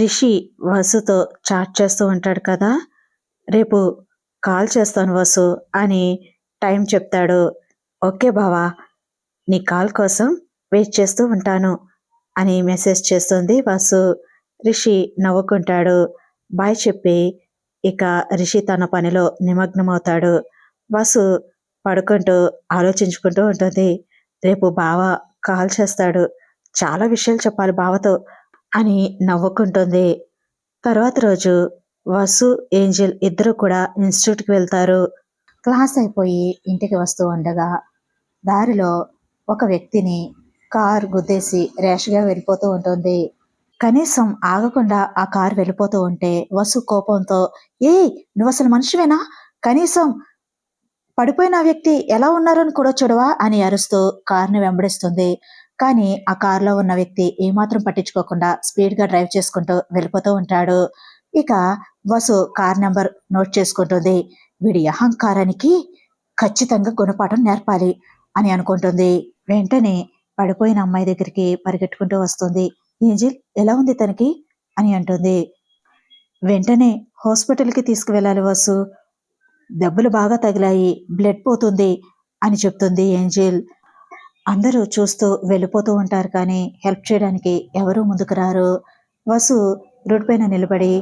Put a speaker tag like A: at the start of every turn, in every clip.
A: Rishi వసుతో chat చేస్తూ ఉంటాడు కదా. రేపు కాల్ చేస్తాను వసు అని టైం చెప్తాడు. ఓకే బావా నీ కాల్ కోసం వెయిట్ చేస్తూ ఉంటాను అని మెసేజ్ చేస్తుంది వసు. రిషి నవ్వుకుంటాడు. బాయ్ చెప్పి ఇక రిషి తన పనిలో నిమగ్నమవుతాడు. వసు పడుకుంటూ ఆలోచించుకుంటూ ఉంటుంది. రేపు బావ కాల్ చేస్తాడు. చాలా విషయాలు చెప్పాలి బావతో. అని నవ్వుకుంటుంది. తర్వాత రోజు వసు ఏంజెల్ ఇద్దరు కూడా ఇన్స్టిట్యూట్కి వెళ్తారు. క్లాస్ అయిపోయి ఇంటికి వస్తూ ఉండగా దారిలో ఒక వ్యక్తిని కార్ గుద్దేసి ర్యాష్గా వెళ్ళిపోతూ ఉంటుంది. కనీసం ఆగకుండా ఆ కార్ వెళ్ళిపోతూ ఉంటే వసు కోపంతో ఏ నువ్వు అసలు మనిషివేనా? కనీసం పడిపోయిన వ్యక్తి ఎలా ఉన్నారని కూడా చూడవా? అని అరుస్తూ కార్ని వెంబడిస్తుంది. కానీ ఆ కారులో ఉన్న వ్యక్తి ఏమాత్రం పట్టించుకోకుండా స్పీడ్గా డ్రైవ్ చేసుకుంటూ వెళ్ళిపోతూ ఉంటాడు. ఇక వసు కార్ నెంబర్ నోట్ చేసుకుంటుంది. వీడి అహంకారానికి ఖచ్చితంగా గుణపాఠం నేర్పాలి అని అనుకుంటుంది. వెంటనే పడిపోయిన అమ్మాయి దగ్గరికి పరిగెట్టుకుంటూ వస్తుంది. ఏంజిల్ ఎలా ఉంది తనకి? అని అంటుంది. వెంటనే హాస్పిటల్కి తీసుకువెళ్ళాలి వసు. దెబ్బలు బాగా తగిలాయి బ్లడ్ పోతుంది అని చెప్తుంది ఏంజిల్. అందరూ చూస్తూ వెళ్ళిపోతూ ఉంటారు కానీ హెల్ప్ చేయడానికి ఎవరూ ముందుకు రారు. వసు రోడ్ పైన నిలబడి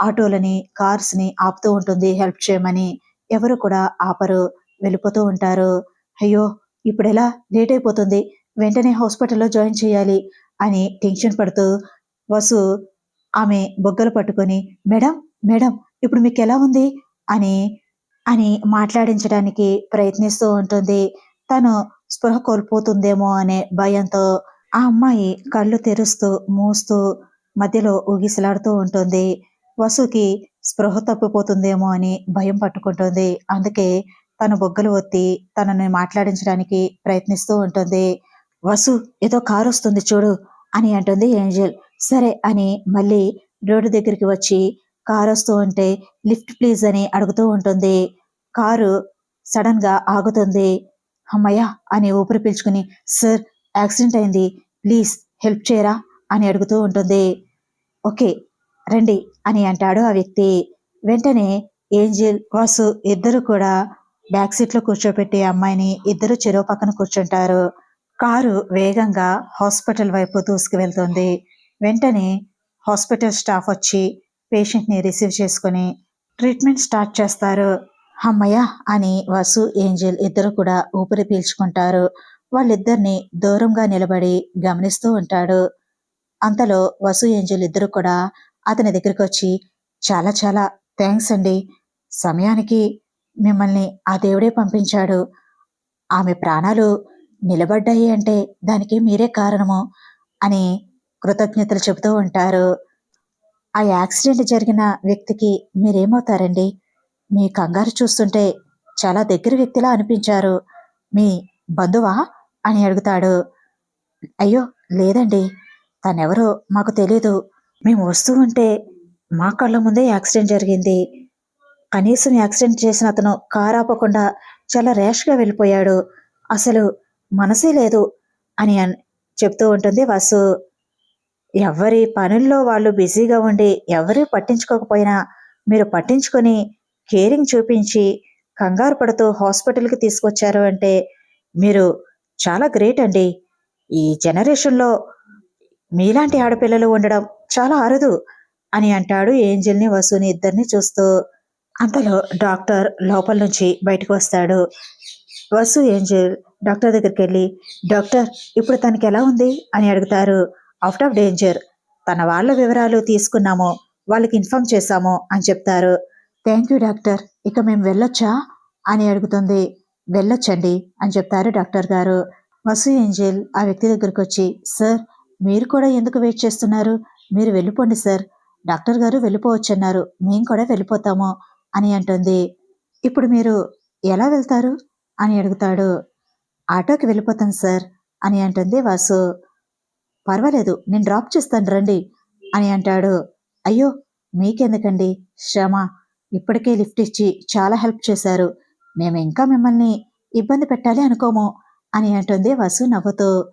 A: ఆటోలని కార్స్ని ఆపుతూ ఉంటుంది హెల్ప్ చేయమని. ఎవరు కూడా ఆపరు వెళ్ళిపోతూ ఉంటారు. అయ్యో ఇప్పుడు ఎలా లేట్ అయిపోతుంది. వెంటనే హాస్పిటల్లో జాయిన్ చేయాలి అని టెన్షన్ పడుతూ వసు ఆమె బొగ్గలు పట్టుకొని మేడం మేడం ఇప్పుడు మీకు ఎలా ఉంది? అని అని మాట్లాడించడానికి ప్రయత్నిస్తూ ఉంటుంది. తను స్పృహ కోల్పోతుందేమో అనే భయంతో ఆ అమ్మాయి కళ్ళు తెరుస్తూ మూస్తూ మధ్యలో ఊగిసలాడుతూ ఉంటుంది. వసుకి స్పృహ తప్పిపోతుందేమో అని భయం పట్టుకుంటుంది. అందుకే తన బొగ్గలు ఒత్తి తనని మాట్లాడించడానికి ప్రయత్నిస్తూ ఉంటుంది. వసు ఏదో కారు వస్తుంది చూడు అని అంటుంది ఏంజల్. సరే అని మళ్ళీ రోడ్డు దగ్గరికి వచ్చి కారు వస్తూ ఉంటే లిఫ్ట్ ప్లీజ్ అని అడుగుతూ ఉంటుంది. కారు సడన్గా ఆగుతుంది. అమ్మయ్యా అని ఊపిరి పీల్చుకుని సార్ యాక్సిడెంట్ అయింది. ప్లీజ్ హెల్ప్ చేయరా? అని అడుగుతూ ఉంటుంది. ఓకే రండి అని అంటాడు ఆ వ్యక్తి. వెంటనే ఏంజిల్ వాసు ఇద్దరు కూడా బ్యాక్ సీట్లో కూర్చోబెట్టి అమ్మాయిని ఇద్దరు చెరువు పక్కన కూర్చుంటారు. కారు వేగంగా హాస్పిటల్ వైపు దూసుకువెళ్తుంది. వెంటనే హాస్పిటల్ స్టాఫ్ వచ్చి పేషెంట్ని రిసీవ్ చేసుకుని ట్రీట్మెంట్ స్టార్ట్ చేస్తారు. అమ్మయ్య అని వసు ఏంజల్ ఇద్దరు కూడా ఊపిరి పీల్చుకుంటారు. వాళ్ళిద్దరిని దూరంగా నిలబడి గమనిస్తూ ఉంటాడు. అంతలో వసు ఏంజల్ ఇద్దరు కూడా అతని దగ్గరికి వచ్చి చాలా చాలా థ్యాంక్స్ అండి. సమయానికి మిమ్మల్ని ఆ దేవుడే పంపించాడు. ఆమె ప్రాణాలు నిలబడ్డాయి అంటే దానికి మీరే కారణము అని కృతజ్ఞతలు చెబుతూ ఉంటారు. ఆ యాక్సిడెంట్ జరిగిన వ్యక్తికి మీరేమవుతారండి? మీ కంగారు చూస్తుంటే చాలా దగ్గర వ్యక్తిలా అనిపించారు. మీ బంధువా? అని అడుగుతాడు. అయ్యో లేదండి. తనెవరో మాకు తెలీదు. మేము వస్తూ ఉంటే మా కళ్ళ ముందే యాక్సిడెంట్ జరిగింది. కనీసం యాక్సిడెంట్ చేసిన అతను కారు ఆపకుండా చాలా ర్యాష్గా వెళ్ళిపోయాడు. అసలు మనసే లేదు అని అన్ చెప్తూ ఉంటుంది వసు. ఎవరి పనుల్లో వాళ్ళు బిజీగా ఉండి ఎవరు పట్టించుకోకపోయినా మీరు పట్టించుకొని కేరింగ్ చూపించి కంగారు పడుతూ హాస్పిటల్కి తీసుకొచ్చారు అంటే మీరు చాలా గ్రేట్ అండి. ఈ జనరేషన్లో మీలాంటి ఆడపిల్లలు ఉండడం చాలా అరుదు అని అంటాడు ఏంజల్ని వసుని ఇద్దరిని చూస్తూ. అంతలో డాక్టర్ లోపల నుంచి బయటకు వస్తాడు. వసు ఏంజల్ డాక్టర్ దగ్గరికి వెళ్ళి డాక్టర్ ఇప్పుడు తనకి ఎలా ఉంది? అని అడుగుతారు. Out of danger. తన వాళ్ళ వివరాలు తీసుకున్నాము. వాళ్ళకి ఇన్ఫార్మ్ చేశాము అని చెప్తారు. థ్యాంక్ యూ డాక్టర్ ఇక మేము వెళ్ళొచ్చా? అని అడుగుతుంది. వెళ్ళొచ్చండి అని చెప్తారు డాక్టర్ గారు. వసు ఏంజెల్ ఆ వ్యక్తి దగ్గరికి వచ్చి సార్ మీరు కూడా ఎందుకు వెయిట్ చేస్తున్నారు? మీరు వెళ్ళిపోండి సార్. డాక్టర్ గారు వెళ్ళిపోవచ్చన్నారు. మేము కూడా వెళ్ళిపోతాము అని అంటుంది. ఇప్పుడు మీరు ఎలా వెళ్తారు? అని అడుగుతాడు. ఆటోకి వెళ్ళిపోతాను సార్ అని అంటుంది వాసు. పర్వాలేదు నేను డ్రాప్ చేస్తాను రండి అని అంటాడు. అయ్యో మీకెందుకండి? శ్రమ. ఇప్పటికే లిఫ్ట్ ఇచ్చి చాలా హెల్ప్ చేశారు. మేము ఇంకా మిమ్మల్ని ఇబ్బంది పెట్టాలి అనుకోము అని అంటుంది వసు నవ్వుతూ.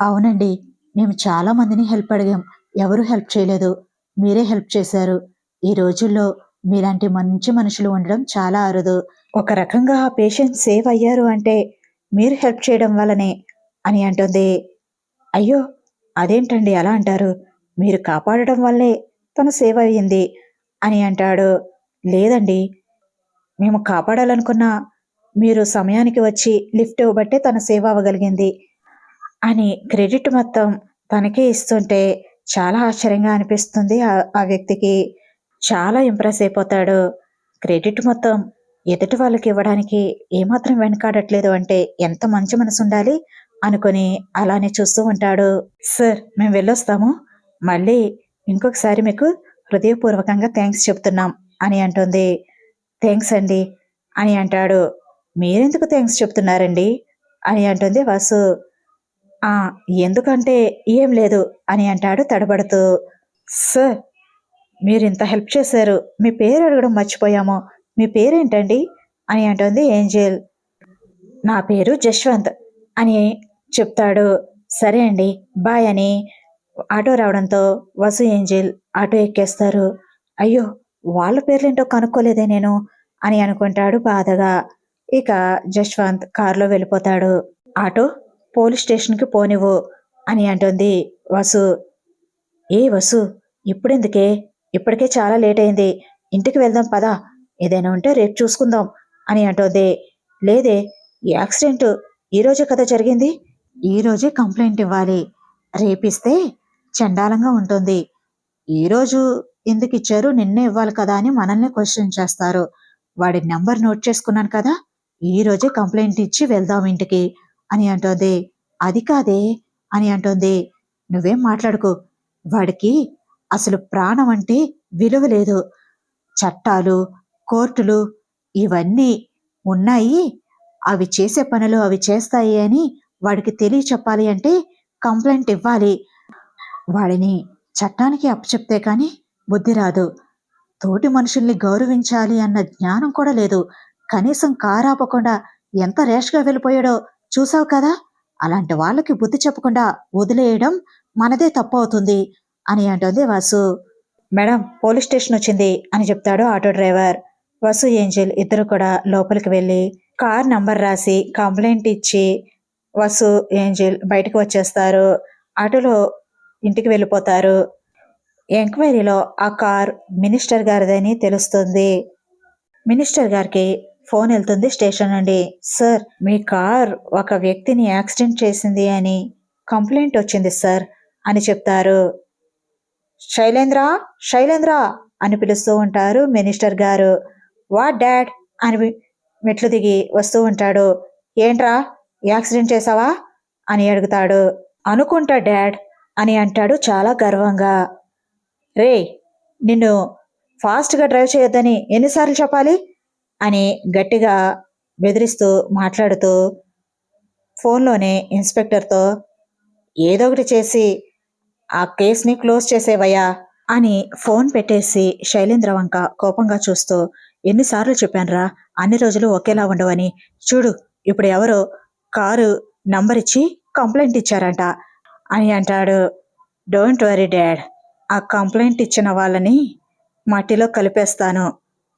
A: అవునండి మేము చాలా మందిని హెల్ప్ అడిగాం. ఎవరు హెల్ప్ చేయలేదు. మీరే హెల్ప్ చేశారు. ఈ రోజుల్లో మీలాంటి మంచి మనుషులు ఉండడం చాలా అరుదు. ఒక రకంగా ఆ పేషెంట్ సేవ్ అయ్యారు అంటే మీరు హెల్ప్ చేయడం వల్లనే అని అంటుంది. అయ్యో అదేంటండి అలా అంటారు? మీరు కాపాడడం వల్లే తను సేవ్ అయ్యింది అని అంటాడు. లేదండి. మేము కాపాడాలనుకున్న మీరు సమయానికి వచ్చి లిఫ్ట్ ఇవ్వబట్టే తన సేవ్ అవ్వగలిగింది. అని క్రెడిట్ మొత్తం తనకే ఇస్తుంటే చాలా ఆశ్చర్యంగా అనిపిస్తుంది ఆ- వ్యక్తికి. చాలా ఇంప్రెస్ అయిపోతాడు. క్రెడిట్ మొత్తం ఎదుటి వాళ్ళకి ఇవ్వడానికి ఏమాత్రం వెనకాడట్లేదు అంటే ఎంత మంచి మనసు ఉండాలి అనుకొని అలానే చూస్తూ ఉంటాడు. సార్ మేము వెళ్ళొస్తాము. మళ్ళీ ఇంకొకసారి మీకు హృదయపూర్వకంగా థ్యాంక్స్ చెప్తున్నాం. అని అంటుంది. థ్యాంక్స్ అండి అని అంటాడు. మీరెందుకు థ్యాంక్స్ చెప్తున్నారండి? అని అంటుంది వాసు. ఆ ఎందుకంటే ఏం లేదు అని అంటాడు తడబడుతూ. సార్ మీరు ఇంత హెల్ప్ చేశారు. మీ పేరు అడగడం మర్చిపోయాము. మీ పేరేంటండి? అని అంటుంది ఏంజెల్. నా పేరు జశ్వంత్ అని చెప్తాడు. సరే అండి బాయ్ అని ఆటో రావడంతో వసు ఏంజెల్ ఆటో ఎక్కేస్తారు. అయ్యో వాళ్ళ పేర్లేంటో కనుక్కోలేదే నేను అని అనుకుంటాడు బాధగా. ఇక జశ్వంత్ కారులో వెళ్ళిపోతాడు. ఆటో పోలీస్ స్టేషన్కి పోనివ్వు అని అంటుంది వసు. ఏ వసు ఇప్పుడెందుకే? ఇప్పటికే చాలా లేట్ అయింది ఇంటికి వెళ్దాం పదా. ఏదైనా ఉంటే రేపు చూసుకుందాం అని అంటోంది. లేదే ఈ యాక్సిడెంట్ ఈరోజే కదా జరిగింది? ఈరోజే కంప్లైంట్ ఇవ్వాలి. రేపిస్తే చండాలంగా ఉంటుంది. ఈరోజు ఎందుకు ఇచ్చారు? నిన్నే ఇవ్వాలి కదా అని మనల్ని క్వశ్చన్ చేస్తారు. వాడి నెంబర్ నోట్ చేసుకున్నాను కదా? ఈ రోజే కంప్లైంట్ ఇచ్చి వెళ్దాం ఇంటికి అని అంటోంది. అది కాదే అని అంటోంది. నువ్వేం మాట్లాడుకో. వాడికి అసలు ప్రాణం అంటే విలువ లేదు. చట్టాలు కోర్టులు ఇవన్నీ ఉన్నాయి. అవి చేసే పనులు అవి చేస్తాయి అని వాడికి తెలియ చెప్పాలి అంటే కంప్లైంట్ ఇవ్వాలి. వాడిని చట్టానికి అప్పచెప్తే కానీ బుద్ధి రాదు. తోటి మనుషుల్ని గౌరవించాలి అన్న జ్ఞానం కూడా లేదు. కనీసం కారాపకుండా ఎంత రేష్గా వెళ్ళిపోయాడో చూసావు కదా? అలాంటి వాళ్ళకి బుద్ధి చెప్పకుండా వదిలేయడం మనదే తప్పు అవుతుంది అని అంటుంది వాసు. మేడం పోలీస్ స్టేషన్ వచ్చింది అని చెప్తాడు ఆటో డ్రైవర్. వసు ఏంజెల్ ఇద్దరు కూడా లోపలికి వెళ్ళి కార్ నంబర్ రాసి కంప్లైంట్ ఇచ్చి వసు ఏంజెల్ బయటకు వచ్చేస్తారు. ఆటోలో ఇంటికి వెళ్ళిపోతారు. ఎంక్వైరీలో ఆ కార్ మినిస్టర్ గారిదని తెలుస్తుంది. మినిస్టర్ గారికి ఫోన్ వెళ్తుంది స్టేషన్ నుండి. సార్ మీ కార్ ఒక వ్యక్తిని యాక్సిడెంట్ చేసింది అని కంప్లైంట్ వచ్చింది సార్ అని చెప్తారు. శైలేంద్ర శైలేంద్ర అని పిలుస్తూ ఉంటారు మినిస్టర్ గారు. వాట్ డాడ్ అని మెట్లు దిగి వస్తూ ఉంటాడు. ఏంట్రా యాక్సిడెంట్ చేసావా అని అడుగుతాడు. అనుకుంటా డాడ్ అని అంటాడు చాలా గర్వంగా. రే నిన్ను ఫాస్ట్గా డ్రైవ్ చేయొద్దని ఎన్నిసార్లు చెప్పాలి? అని గట్టిగా బెదిరిస్తూ మాట్లాడుతూ ఫోన్లోనే ఇన్స్పెక్టర్తో ఏదో ఒకటి చేసి ఆ కేసుని క్లోజ్ చేసేవయ్యా అని ఫోన్ పెట్టేసి శైలేంద్ర వంక కోపంగా చూస్తూ ఎన్నిసార్లు చెప్పానురా అన్ని రోజులు ఒకేలా ఉండవని. చూడు ఇప్పుడు ఎవరో కారు నంబర్ ఇచ్చి కంప్లైంట్ ఇచ్చారంట అని అంటాడు. Don't worry dad. ఆ కంప్లైంట్ ఇచ్చిన వాళ్ళని మట్టిలో కలిపేస్తాను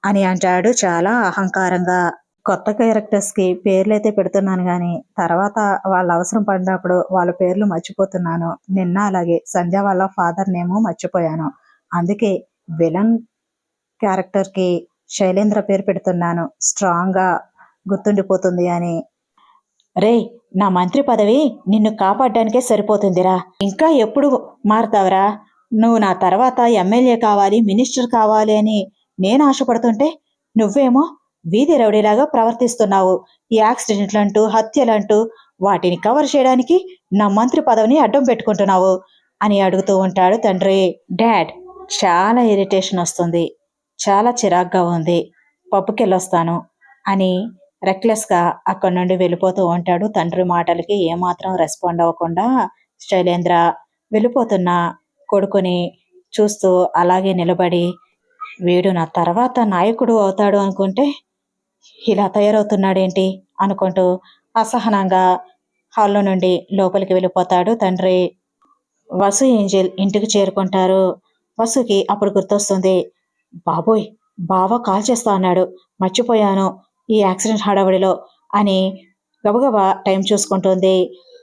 A: అని అంటాడు చాలా అహంకారంగా. కొత్త క్యారెక్టర్స్కి పేర్లు అయితే పెడుతున్నాను కానీ తర్వాత వాళ్ళ అవసరం పడినప్పుడు వాళ్ళ పేర్లు మర్చిపోతున్నాను. నిన్న అలాగే సంధ్య వాళ్ళ ఫాదర్ నేమో మర్చిపోయాను. అందుకే విలన్ క్యారెక్టర్కి శైలేంద్ర పేరు పెడుతున్నాను. స్ట్రాంగ్గా గుర్తుండిపోతుంది అని. రే నా మంత్రి పదవి నిన్ను కాపాడడానికే సరిపోతుందిరా. ఇంకా ఎప్పుడు మారుతావరా? నువ్వు నా తర్వాత ఎమ్మెల్యే కావాలి మినిస్టర్ కావాలి అని నేను ఆశపడుతుంటే నువ్వేమో వీధి రౌడీలాగా ప్రవర్తిస్తున్నావు. ఈ యాక్సిడెంట్లంటూ హత్యలంటూ వాటిని కవర్ చేయడానికి నా మంత్రి పదవిని అడ్డం పెట్టుకుంటున్నావు అని అడుగుతూ ఉంటాడు తండ్రి. డాడ్ చాలా ఇరిటేషన్ వస్తుంది. చాలా చిరాగ్గా ఉంది. పప్పుకెళ్ళొస్తాను అని రెక్లెస్గా అక్కడి నుండి వెళ్ళిపోతూ ఉంటాడు తండ్రి మాటలకి ఏమాత్రం రెస్పాండ్ అవ్వకుండా. శైలేంద్ర వెళ్ళిపోతున్న. కొడుకుని చూస్తూ అలాగే నిలబడి వీడు నా తర్వాత నాయకుడు అవుతాడు అనుకుంటే ఇలా తయారవుతున్నాడేంటి? అనుకుంటూ అసహనంగా హాల్లో నుండి లోపలికి వెళ్ళిపోతాడు తండ్రి. వసు ఏంజెల్ ఇంటికి చేరుకుంటారు. వసుకి అప్పుడు గుర్తొస్తుంది బాబోయ్ బావ కాల్ చేస్తా అన్నాడు. మర్చిపోయాను. ఈ యాక్సిడెంట్ హడావుడిలో అని గబగబా టైం చూసుకుంటుంది.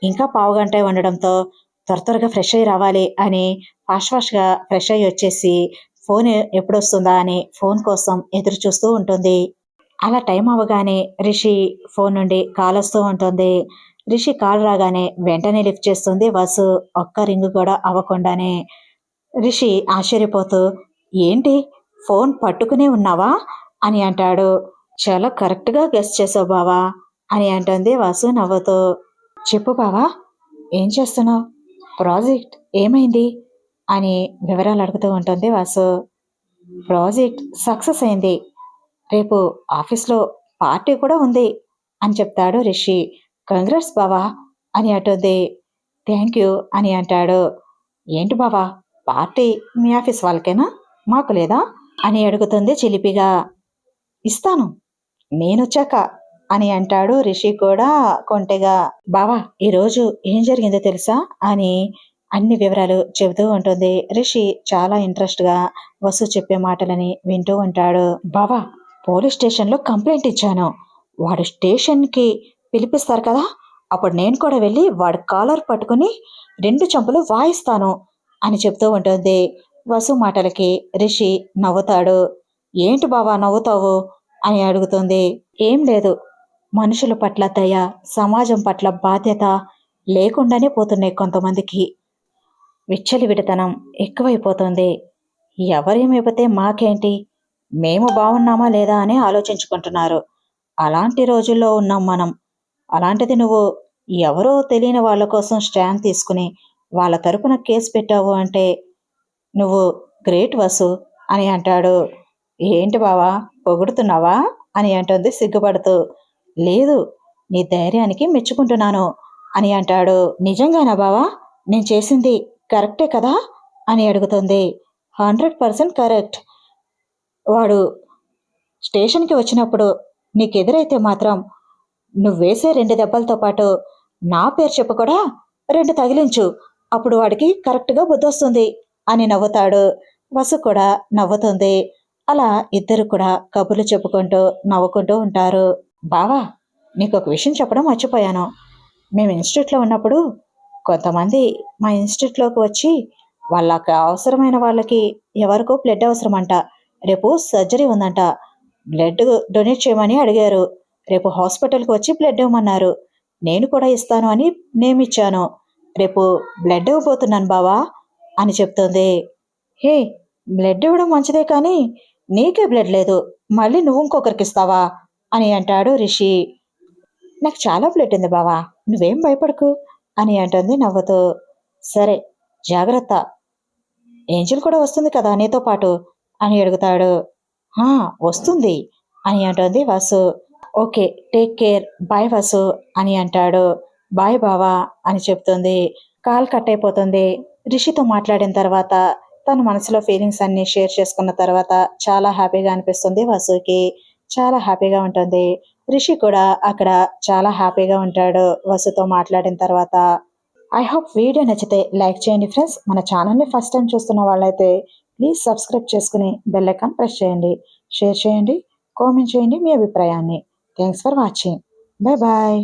A: ఇంకా పావుగంటే ఉండడంతో త్వర త్వరగా ఫ్రెష్ అయ్యి రావాలి అని ఫాస్ట్ ఫాస్ట్గా ఫ్రెష్ అయ్యి వచ్చేసి ఫోన్ ఎప్పుడు వస్తుందా అని ఫోన్ కోసం ఎదురు చూస్తూ ఉంటుంది. అలా టైం అవ్వగానే రిషి ఫోన్ నుండి కాల్ వస్తూ ఉంటుంది. రిషి కాల్ రాగానే వెంటనే లిఫ్ట్ చేస్తుంది. వసు ఒక్క రింగ్ కూడా అవ్వకుండానే రిషి ఆశ్చర్యపోతూ ఏంటి? ఫోన్ పట్టుకునే ఉన్నావా? అని అంటాడు. చాలా కరెక్ట్గా గెస్ట్ చేసావు బావా అని అంటుంది. వాసు నవ్వుతూ చెప్పు బావా ఏం చేస్తున్నావు? ప్రాజెక్ట్ ఏమైంది అని వివరాలు అడుగుతూ ఉంటుంది వాసు. ప్రాజెక్ట్ సక్సెస్ అయింది. రేపు ఆఫీస్లో పార్టీ కూడా ఉంది అని చెప్తాడు రిషి. కంగ్రెస్ బావా అని అంటుంది. థ్యాంక్ యూ అని అంటాడు. ఏంటి బావా పార్టీ మీ ఆఫీస్ వాళ్ళకేనా? మాకు లేదా? అని అడుగుతుంది చిలిపిగా. ఇస్తాను. నేనొచ్చాక అని అంటాడు రిషి కూడా కొంటెగా బావా ఈరోజు ఏం జరిగిందో తెలుసా? అని అన్ని వివరాలు చెబుతూ ఉంటుంది. రిషి చాలా ఇంట్రెస్ట్గా వసు చెప్పే మాటలని వింటూ ఉంటాడు. బావా పోలీస్ స్టేషన్లో కంప్లైంట్ ఇచ్చాను. వాడు స్టేషన్కి పిలిపిస్తారు కదా అప్పుడు నేను కూడా వెళ్ళి వాడు కాలర్ పట్టుకుని రెండు చెంపలు వాయిస్తాను అని చెప్తూ ఉంటుంది. వసు మాటలకి రిషి నవ్వుతాడు. ఏంటి బావా నవ్వుతావు? అని అడుగుతుంది. ఏం లేదు మనుషుల పట్ల దయ సమాజం పట్ల బాధ్యత లేకుండానే పోతున్నాయి కొంతమందికి. విచ్చలివిడతనం ఎక్కువైపోతుంది. ఎవరేమైపోతే మాకేంటి? మేము బాగున్నామా లేదా అని ఆలోచించుకుంటున్నారు. అలాంటి రోజుల్లో ఉన్నాం మనం. అలాంటిది నువ్వు ఎవరో తెలియని వాళ్ళ కోసం స్టాండ్ తీసుకుని వాళ్ళ తరపున కేసు పెట్టావు అంటే నువ్వు గ్రేట్ వసు అని అంటాడు. ఏంటి బావా? పొగుడుతున్నావా? అని అంటుంది సిగ్గుపడుతూ. లేదు నీ ధైర్యానికి మెచ్చుకుంటున్నాను అని అంటాడు. నిజంగానా బావా? నేను చేసింది కరెక్టే కదా? అని అడుగుతుంది. Hundred percent correct. వాడు స్టేషన్కి వచ్చినప్పుడు నీకు ఎదురైతే మాత్రం నువ్వు వేసే రెండు దెబ్బలతో పాటు నా పేరు చెప్పు కూడా రెండు తగిలించు. అప్పుడు వాడికి కరెక్ట్గా బుద్ధి వస్తుంది అని నవ్వుతాడు. వసు కూడా నవ్వుతుంది. అలా ఇద్దరు కూడా కబుర్లు చెప్పుకుంటూ నవ్వుకుంటూ ఉంటారు. బావా నీకు ఒక విషయం చెప్పడం మర్చిపోయాను. మేము ఇన్స్టిట్యూట్లో ఉన్నప్పుడు కొంతమంది మా ఇన్స్టిట్యూట్లోకి వచ్చి వాళ్ళకి అవసరమైన వాళ్ళకి ఎవరికో బ్లడ్ అవసరమంట. రేపు సర్జరీ ఉందంట. బ్లడ్ డొనేట్ చేయమని అడిగారు. రేపు హాస్పిటల్కి వచ్చి బ్లడ్ ఇవ్వమన్నారు. నేను కూడా ఇస్తాను అని నేమ్ ఇచ్చాను. రేపు బ్లడ్ ఇవ్వబోతున్నాను బావా అని చెప్తుంది. హే బ్లడ్ ఇవ్వడం మంచిదే కానీ నీకే బ్లడ్ లేదు. మళ్ళీ నువ్వు ఇంకొకరికి ఇస్తావా? అని అంటాడు రిషి. నాకు చాలా బ్లడ్ ఉంది బావా నువ్వేం భయపడకు అని అంటుంది నవ్వుతూ. సరే జాగ్రత్త. ఏంజిల్ కూడా వస్తుంది కదా నీతో పాటు అని అడుగుతాడు. వస్తుంది అని అంటుంది Vasu. Okay take care. Bye Vasu అని అంటాడు. బాయ్ బావా అని చెప్తుంది. కాల్ కట్ అయిపోతుంది రిషితో మాట్లాడిన తర్వాత తన మనసులో ఫీలింగ్స్ అన్ని షేర్ చేసుకున్న తర్వాత చాలా హ్యాపీగా అనిపిస్తుంది వాసుకి. చాలా హ్యాపీగా ఉంటుంది. రిషి కూడా అక్కడ చాలా హ్యాపీగా ఉంటాడు వసుతో మాట్లాడిన తర్వాత. ఐ హోప్ వీడియో నచ్చితే లైక్ చేయండి ఫ్రెండ్స్. మన ఛానల్ని ఫస్ట్ టైం చూస్తున్న వాళ్ళైతే ప్లీజ్ సబ్స్క్రైబ్ చేసుకుని బెల్ ఐకాన్ ప్రెస్ చేయండి. షేర్ చేయండి. కామెంట్ చేయండి మీ అభిప్రాయాన్ని. Thanks for watching bye bye